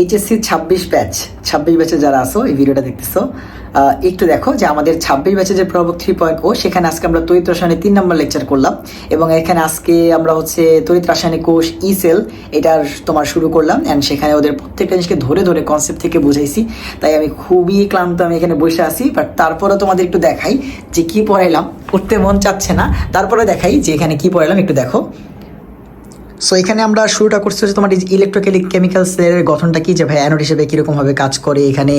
HSC ছাব্বিশ batch ছাব্বিশ ব্যাচে যারা আসো এই ভিডিওটা দেখতেছো একটু দেখো যে আমাদের ছাব্বিশ ব্যাচে যে প্রভাবক থ্রি পয়েন্ট ও সেখানে আজকে আমরা তড়িৎ রাসায়নিক তিন নম্বর লেকচার করলাম। এবং এখানে আজকে আমরা হচ্ছে তড়িৎ রাসায়নিক কোষ ই সেল এটার তোমার শুরু করলাম। অ্যান্ড সেখানে ওদের প্রত্যেকটা জিনিসকে ধরে ধরে কনসেপ্ট থেকে বুঝাইছি। তাই আমি খুবই ক্লান্ত আমি এখানে বসে আছি। বাট তারপরে তোমাদের একটু দেখাই যে কি পড়াইলাম। পড়তে মন চাচ্ছে না। তারপরে দেখাই যে এখানে কি পড়াইলাম, একটু দেখো। সো এখানে আমরা শুরুটা করছি হচ্ছে তোমার ইলেকট্রোকেলিক কেমিক্যাল সেলের গঠনটা কি? যে ভাই অ্যানোড হিসেবে কীরকমভাবে কাজ করে? এখানে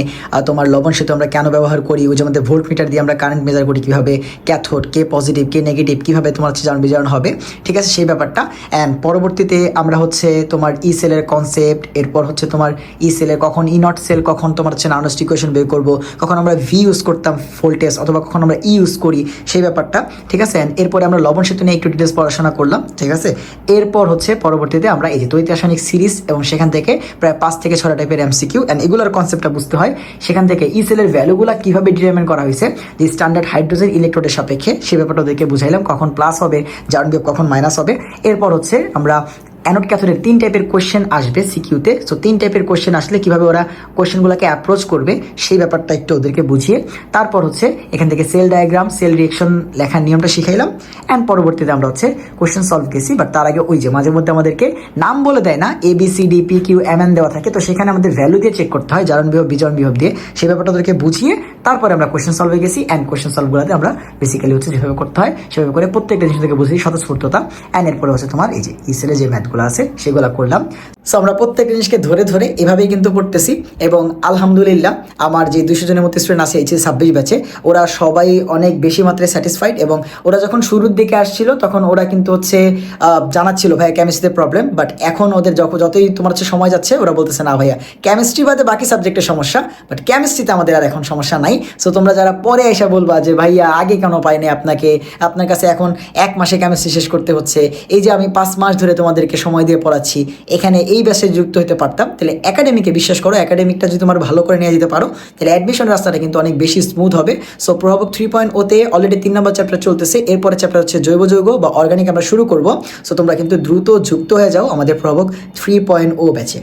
তোমার লবণ সেতু আমরা কেন ব্যবহার করি? ওই যে আমাদের ভোল্ট মিটার দিয়ে আমরা কারেন্ট মেজার করি কীভাবে? ক্যাথোড কে পজিটিভ কে নেগেটিভ কীভাবে তোমার হচ্ছে জারণ বিজারণ হবে? ঠিক আছে, সেই ব্যাপারটা। অ্যান্ড পরবর্তীতে আমরা হচ্ছে তোমার ই সেলের কনসেপ্ট এরপর হচ্ছে তোমার ই সেলের কখন ই নট সেল কখন তোমার হচ্ছে নানস্ট ইকুয়েশন বের করব, কখন আমরা ভি ইউজ করতাম ভোল্টেজ অথবা কখন আমরা ই ইউজ করি, সেই ব্যাপারটা। ঠিক আছে অ্যান্ড এরপরে আমরা লবণ সেতু নিয়ে একটু ডিটেলস পড়াশোনা করলাম, ঠিক আছে? এরপর হচ্ছে পরবর্তীতে আমরা এই যে দৈতাসনিক সিরিজ এবং সেখান থেকে প্রায় পাঁচ থেকে ছটা টাইপের এমসিকিউ অ্যান্ড এগুলোর কনসেপ্টটা বুঝতে হয়। সেখান থেকে ই সেলের ভ্যালুগুলো কীভাবে ডিটারমিন করা হয়েছে, যে স্ট্যান্ডার্ড হাইড্রোজেন ইলেকট্রোডের সাপেক্ষে সে ব্যাপারটা ওদেরকে বুঝাইলাম, কখন প্লাস হবে জার্ন কখন মাইনাস হবে। এরপর হচ্ছে আমরা অ্যানোড ক্যাথোডের তিন টাইপের কোশ্চেন আসবে সিকিউতে সো তিন টাইপের কোয়েশ্চেন আসলে কীভাবে ওরা কোশ্চেনগুলোকে অ্যাপ্রোচ করবে, সেই ব্যাপারটা একটু ওদেরকে বুঝিয়ে। তারপর হচ্ছে, এখান থেকে সেল ডায়াগ্রাম সেল রিয়েকশন লেখার নিয়মটা শিখাইলাম। অ্যান্ড পরবর্তীতে আমরা হচ্ছে কোয়েশ্চেন সলভ গেছি বাট তার আগে ওই যে মাঝে মধ্যে আমাদেরকে নাম বলে দেয় না A B C D P Q M N দেওয়া থাকে। তো সেখানে আমাদের ভ্যালু দিয়ে চেক করতে হয়, জারণ বিভব বিজরণ বিহব দিয়ে। সেই ব্যাপারটা ওদেরকে বুঝিয়ে তারপরে আমরা কোশ্চেন সলভে গেছি অ্যান্ড কোশ্চেন সলভগুলোতে আমরা বেসিক্যালি হচ্ছে যেভাবে করতে হয়, সেভাবে করে প্রত্যেকটা জিনিস থেকে বুঝি স্বতঃস্ফূর্ততা অ্যান্ড এরপরে হচ্ছে তোমার এই যে ইসেলে যে ম্যাথগুলো আছে, সেগুলো করলাম। সো আমরা প্রত্যেকটা জিনিসকে ধরে ধরে এভাবেই কিন্তু পড়তেছি এবং আলহামদুলিল্লাহ আমার যে দুশো জনের মতো স্টুডেন্ট আছে এইচএস ছাব্বিশ ব্যাচে ওরা সবাই অনেক বেশি মাত্রায় স্যাটিসফাইড এবং ওরা যখন শুরুর দিকে আসছিল, তখন ওরা কিন্তু হচ্ছে জানাচ্ছিল, ভাইয়া কেমিস্ট্রিতে প্রবলেম বাট এখন ওদের যখন, যতই তোমার হচ্ছে সময় যাচ্ছে, ওরা বলতেছে, না, ভাইয়া কেমিস্ট্রি বাদে বাকি সাবজেক্টের সমস্যা বাট কেমিস্ট্রিতে আমাদের আর এখন সমস্যা নাই। সো তোমরা যারা পরে এসে বলবা যে, ভাইয়া, আগে কেন পাইনি আপনাকে? আপনার কাছে এখন এক মাসে কেমিস্ট্রি শেষ করতে হচ্ছে। এই যে আমি পাঁচ মাস ধরে তোমাদেরকে সময় দিয়ে পড়াচ্ছি, এখানে এই ব্যাসে যুক্ত হতে পারতাম। তাহলে একাডেমিকে বিশ্বাস করো একাডেমিকটা যদি তোমার ভালো করে নিয়ে যেতে পারো, তাহলে অ্যাডমিশন রাস্তাটা কিন্তু অনেক বেশি স্মুথ হবে। সো প্রভাবক থ্রি পয়েন্ট ওতে অলরেডি তিন নম্বর চ্যাপ্টার চলতেছে। এরপরে চ্যাপ্টার হচ্ছে জৈব যৌগ বা অর্গানিক আমরা শুরু করব। সো তোমরা কিন্তু দ্রুত যুক্ত হয়ে যাও আমাদের প্রভাবক থ্রি পয়েন্ট ও ব্যাচে